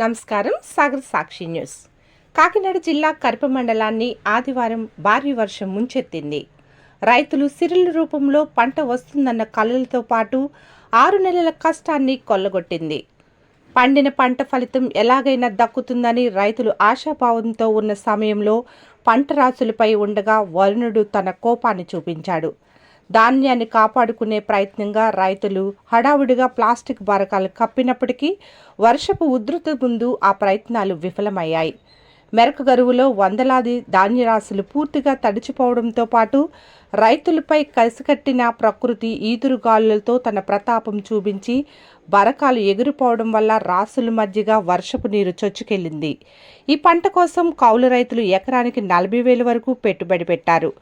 నమస్కారం సాగర్ సాక్షి న్యూస్. కాకినాడ జిల్లా కరప మండలాన్ని ఆదివారం భారీ వర్షం ముంచెత్తింది. రైతులు సిరుల రూపంలో పంట వస్తుందన్న కలలతో పాటు ఆరు నెలల కష్టాన్ని కొల్లగొట్టింది. పండిన పంట ఫలితం ఎలాగైనా దక్కుతుందని రైతులు ఆశాభావంతో ఉన్న సమయంలో పంట రాసులపై ఉండగా వరుణుడు తన కోపాన్ని చూపించాడు. ధాన్యాన్ని కాపాడుకునే ప్రయత్నంగా రైతులు హడావుడిగా ప్లాస్టిక్ బారకాలు కప్పినప్పటికీ వర్షపు ఉధృతి ముందు ఆ ప్రయత్నాలు విఫలమయ్యాయి. మెరక గరువులో వందలాది ధాన్యరాశులు పూర్తిగా తడిచిపోవడంతో పాటు రైతులపై కసికట్టిన ప్రకృతి ఈదురుగాలులతో తన ప్రతాపం చూపించి బరకాలు ఎగిరిపోవడం వల్ల రాసుల మధ్యగా వర్షపు నీరు చొచ్చుకెళ్ళింది. ఈ పంట కోసం కౌలు రైతులు ఎకరానికి నలభై వేల వరకు పెట్టుబడి పెట్టారు.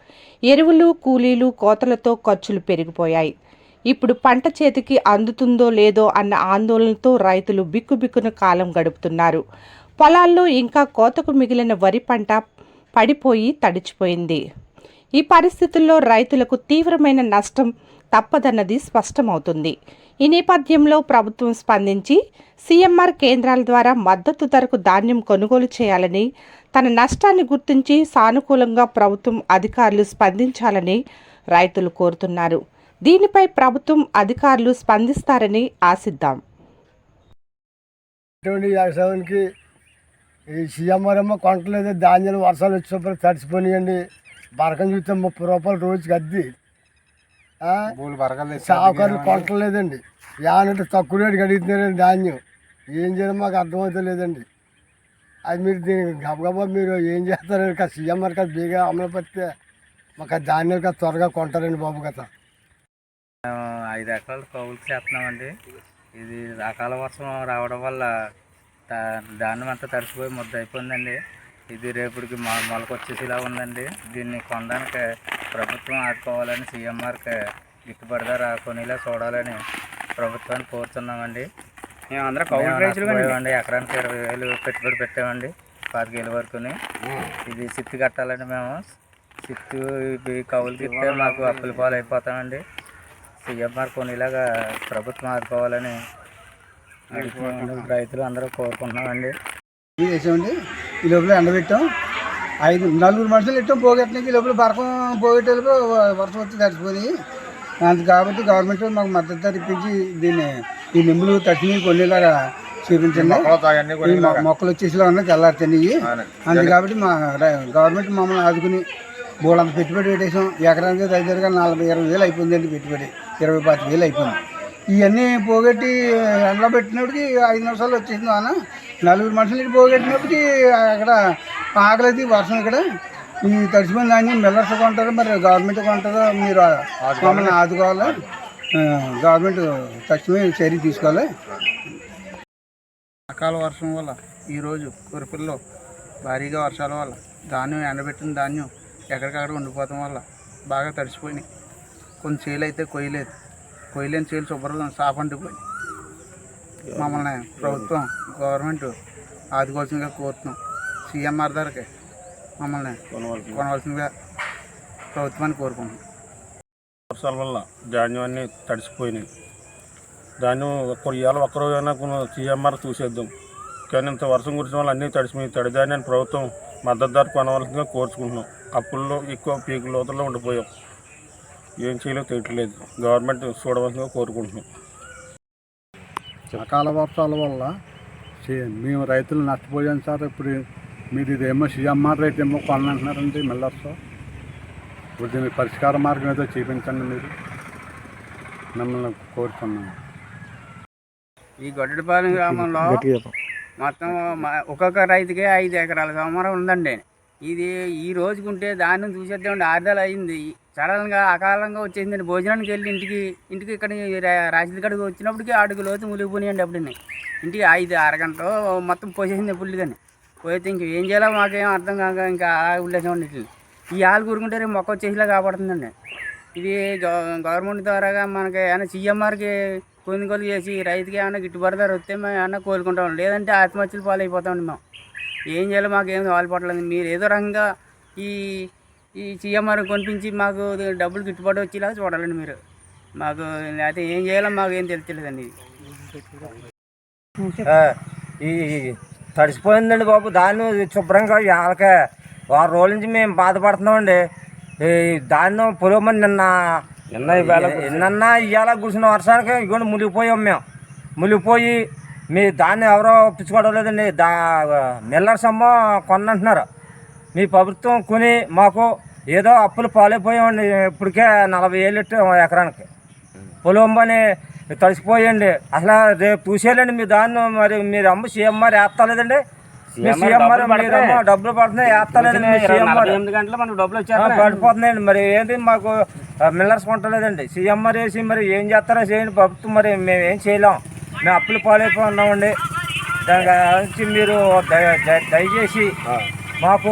ఎరువులు కూలీలు కోతలతో ఖర్చులు పెరిగిపోయాయి. ఇప్పుడు పంట చేతికి అందుతుందో లేదో అన్న ఆందోళనతో రైతులు బిక్కుబిక్కున కాలం గడుపుతున్నారు. పొలాల్లో ఇంకా కోతకు మిగిలిన వరి పంట పడిపోయి తడిచిపోయింది. ఈ పరిస్థితుల్లో రైతులకు తీవ్రమైన నష్టం తప్పదన్నది స్పష్టమవుతుంది. ఈ నేపథ్యంలో ప్రభుత్వం స్పందించి సీఎంఆర్ కేంద్రాల ద్వారా మద్దతు ధరకు ధాన్యం కొనుగోలు చేయాలని తన నష్టాన్ని గుర్తించి సానుకూలంగా ప్రభుత్వం అధికారులు స్పందించాలని రైతులు కోరుతున్నారు. దీనిపై ప్రభుత్వం అధికారులు స్పందిస్తారని ఆశిద్దాం. ఈ సీఎంఆర్ ఏమో కొంటలేదు ధాన్యాలు వర్షాలు వచ్చినప్పుడు తడిసిపోయినాయండి. బరకం చూస్తే ముప్పై రూపాయలు రోజుకి అద్ది. సావుకారులు కొంటలేదండి. యానంటే తక్కువ రేటుకి అడుగుతున్నారండి ధాన్యం. ఏం చేయడం మాకు అర్థమవుతా లేదండి అది మీరు దీనికి గబగబా మీరు ఏం చేస్తారండి కదా సీఎంఆర్ కదా బీగా అమలు పడితే మాకు ఆ ధాన్యాలు కదా త్వరగా కొంటారండి బాబు కదా. ఐదు ఎకరాలు కౌలు చేస్తున్నామండి. ఇది అకాల వర్షం రావడం వల్ల దా- ధాన్యం అంతా తడిసిపోయి ముద్ద అయిపోయిందండి. ఇది రేపటికి మొ మొలకొచ్చేసేలా ఉందండి. దీన్ని కొనడానికి ప్రభుత్వం ఆదుకోవాలని సీఎంఆర్కి గిట్టుబడి ధర కొనేలా చూడాలని ప్రభుత్వాన్ని కోరుతున్నామండి. మేమందరం కౌలు రైతులు ఎకరానికి ఇరవై వేలు పెట్టుబడి పెట్టామండి పాతికేలు వరకుని. ఇది సిత్తు కట్టాలండి మేము. ఇవి కౌలుకి ఇస్తే మాకు అప్పుల పాలు అయిపోతామండి సీఎంఆర్ కొనేలాగా ప్రభుత్వం ఆదుకోవాలని. రైతులు అందరూ కోరుకుంటున్నామండి. ఇది వేసామండి ఈ లోపల ఎండబెట్టాం ఐదు నలుగురు మనుషులు ఇట్టాం పోగొట్టడానికి ఈ లోపల బరకం పోగొట్టేలోపు వర్షం వచ్చి తడిచిపోయి అంత కాబట్టి గవర్నమెంట్ మాకు మద్దతు ధర ఇప్పించి దీన్ని ఈ నిమ్ములు తడిచి కొనేలాగా చూపించండి. మొక్కలు వచ్చేసిలా ఉన్నాయి తెల్లారుతున్నాయి అంతే కాబట్టి మా గవర్నమెంట్ మమ్మల్ని ఆదుకుని బోలంత పెట్టుబడి పెట్టేసాం. ఎకరానికి దగ్గరగా నలభై ఇరవై వేలు అయిపోయిందండి పెట్టుబడి. ఇరవై పాతి వేలు అయిపోయింది. ఇవన్నీ పోగొట్టి ఎండలో పెట్టినప్పటికి ఐదు నిమిషాలు వచ్చేసింది వాన. నలుగురు మనుషులకి పోగొట్టినప్పటికి అక్కడ ఆకలిది వర్షం ఇక్కడ. ఈ తడిసిపోయిన ధాన్యం మిల్లర్స్ కొంటారు మరి గవర్నమెంట్ కొంటారో మీరు మమ్మల్ని ఆదుకోవాలి. గవర్నమెంట్ తక్షణమే చర్య తీసుకోవాలి. అకాల వర్షం వల్ల ఈరోజు కురపల్లో భారీగా వర్షాల వల్ల ధాన్యం ఎండబెట్టిన ధాన్యం ఎక్కడికక్కడ ఉండిపోవడం వల్ల బాగా తడిసిపోయినాయి. కొన్ని చేలు అయితే కొయ్యలేదు. కొయ్యలేని చేలు శుభ్రం సాఫ్ అంటిపోయి మమ్మల్ని ప్రభుత్వం గవర్నమెంట్ ఆదుకోవాల్సిందిగా కోరుతున్నాం. సీఎంఆర్ ధరకి మమ్మల్ని కొనవలసిందిగా. ప్రభుత్వాన్ని కోరుకుంటున్నాం. వర్షాల వల్ల ధాన్యం అన్నీ తడిసిపోయినాయి. ధాన్యం ఇవాళ ఒక్కరోజైనా కొన్ని సీఎంఆర్ చూసేద్దాం. కానీ ఇంత వర్షం కురిసిన వల్ల అన్నీ తడిసిపోయి తడి ధాన్యాన్ని ప్రభుత్వం మద్దతు ధర కొనవలసిందిగా కోరుచుకుంటున్నాం. అప్పుల్లో ఎక్కువ పీకు లోతుల్లో ఉండిపోయాం. ఏం చేయలేదో తెలియట్లేదు. గవర్నమెంట్ చూడవలసిందిగా కోరుకుంటున్నాం. అకాల వర్షాల వల్ల మేము రైతులు నష్టపోయాం సార్. ఇప్పుడు మీరు ఇదేమో సీఎంఆర్ రేట్ ఏమో కొనంటున్నారండి మిల్లర్స్. ఇప్పుడు దీనికి పరిష్కార మార్గం ఏదో చూపించండి మీరు. మిమ్మల్ని కోరుతున్నాను ఈ గొడ్డపాలెం గ్రామంలో మొత్తం ఒక్కొక్క రైతుకే ఐదు ఎకరాల సంవరం ఉందండి. ఇది ఈ రోజుకుంటే దాన్ని చూసేద్దామండి. ఆరుదల అయింది. సడన్గా అకాలంగా వచ్చేసిందండి. భోజనానికి వెళ్ళి ఇంటికి ఇంటికి ఇక్కడ రాజకీయ కడుగు వచ్చినప్పటికి అడుగు లోతు ములిగిపోయినాయండి అప్పుడు ఇంటికి ఐదు అరగంటలో మొత్తం పోసేసింది పుల్లి కానీ పోయితే ఇంక ఏం చేయాలో మాకేం అర్థం కాక ఇంకా ఉండేసామండి ఇట్లా ఈ ఆలు కూరుకుంటే రేపు మొక్క వచ్చేసిలా కాపాడుతుందండి. ఇది గవర్నమెంట్ ద్వారాగా మనకి ఏమైనా సీఎంఆర్కి కొనుగోలు చేసి రైతుకి ఏమైనా గిట్టుబాటు ధర వస్తే మేము ఏమైనా కోలుకుంటాం. లేదంటే ఆత్మహత్యలు పాలైపోతామండి మేము. ఏం చేయాలో మాకు ఏం వాళ్ళపడలేదు మీరు ఏదో రకంగా ఈ ఈ సీఎంఆర్ కొనిపించి మాకు డబ్బులు గిట్టుబాటు వచ్చేలాగా చూడాలండి మీరు. మాకు లేకపోతే ఏం చేయాలో మాకు ఏం తెలియట్లేదండి ఆ, ఈ తడిసిపోయిందండి బాబు. దాన్ని శుభ్రంగా వాళ్ళకే వారం రోజుల నుంచి మేము బాధపడుతున్నామండి. ఈ ధాన్యం పొలమని నిన్న నిన్న ఇవాళ కురిసిన వర్షానికి ఇగోండి మునిగిపోయాం మేము. మునిగిపోయి మీ ధాన్యం ఎవరో పిచ్చుకోవడం లేదండి. దా మిల్లర్స్ అమ్మో కొన్నంటున్నారు. మీ ప్రభుత్వం కొని మాకు ఏదో అప్పులు పాలైపోయామండి ఇప్పటికే నలభై ఏళ్ళు ఎకరానికి. పొలంబని తడిసిపోయండి. అసలు రేపు చూసేయాలండి మీ దాన్ని మరి మీరు అమ్మ సీఎం మరి వేస్తలేదండి మీ సీఎం మరి మీరు అమ్మ డబ్బులు పడుతున్నాయి వేస్తలేదండి మీ సీఎం మరి. ఎనిమిది గంటలు మనకు డబ్బులు ఆ, వచ్చేస్తాయి పడిపోతున్నాయండి. మరి ఏంటి మాకు మిల్లర్స్ కొంటలేదండి. సీఎం మరి వేసి మరి ఏం చేస్తారో చేయండి ప్రభుత్వం మరి మేము ఏం చేయలేం. మేము అప్పులు పాలైపోయి ఉన్నామండి. దాని గురించి మీరు దయ- దయ- దయచేసి మాకు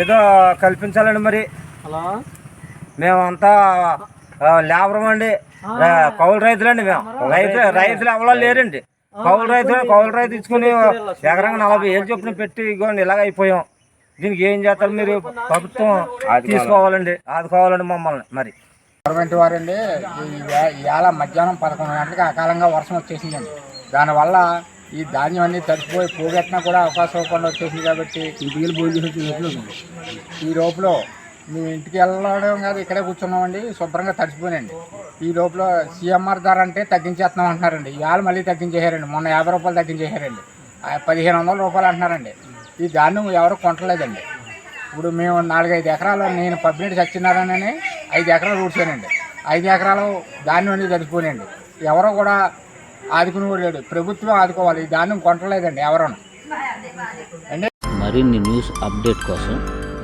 ఏదో కల్పించాలండి మరి. మేమంతా లేబరం అండి. కౌలు రైతులండి మేము. రైతు రైతులు ఎవరో లేరండి. కౌలు రైతు కౌలు రైతు ఇచ్చుకుని ఎకరంగా నలభై ఏళ్ళు చొప్పున పెట్టి ఇగోండి ఇలాగ అయిపోయాం. దీనికి ఏం చేస్తారు మీరు? ప్రభుత్వం తీసుకోవాలండి ఆదుకోవాలండి మమ్మల్ని మరి. గవర్నమెంట్ వారండి ఇవాళ మధ్యాహ్నం పదకొండు గంటలకు అకాలంగా వర్షం వచ్చేసిందండి. దానివల్ల ఈ ధాన్యం అన్ని తడిసిపోయి పోగొట్టినా కూడా అవకాశం ఇవ్వకుండా వచ్చేసింది కాబట్టి ఇంటికి భోజనం ఈ లోపల మేము ఇంటికి వెళ్ళడం కాదు ఇక్కడే కూర్చున్నామండి. శుభ్రంగా తడిసిపోయినండి ఈ లోపల సీఎంఆర్ ధర అంటే తగ్గించేస్తున్నాం అంటున్నారండి. ఇవాళ మళ్ళీ తగ్గించేశారండి. మొన్న యాభై రూపాయలు తగ్గించేశారండి. ఆ పదిహేను వందల రూపాయలు అంటున్నారండి. ఈ ధాన్యం ఎవరు కొంటలేదండి ఇప్పుడు మేము నాలుగైదు ఎకరాలు నేను పబ్లిక్ సత్యనారాయణ ఐదు ఎకరాలు ఊడ్చానండి. ఐదు ఎకరాలు ధాన్యం అనేది తడిసిపోయినండి ఎవరో కూడా ఆదుకుని కూడా లేడు. ప్రభుత్వం ఆదుకోవాలి. ఈ ధాన్యం కొంటలేదండి అంటే మరిన్ని న్యూస్ అప్డేట్ కోసం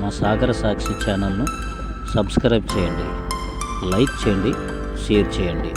మా సాగర సాక్షి ఛానల్ను సబ్స్క్రైబ్ చేయండి. లైక్ చేయండి షేర్ చేయండి.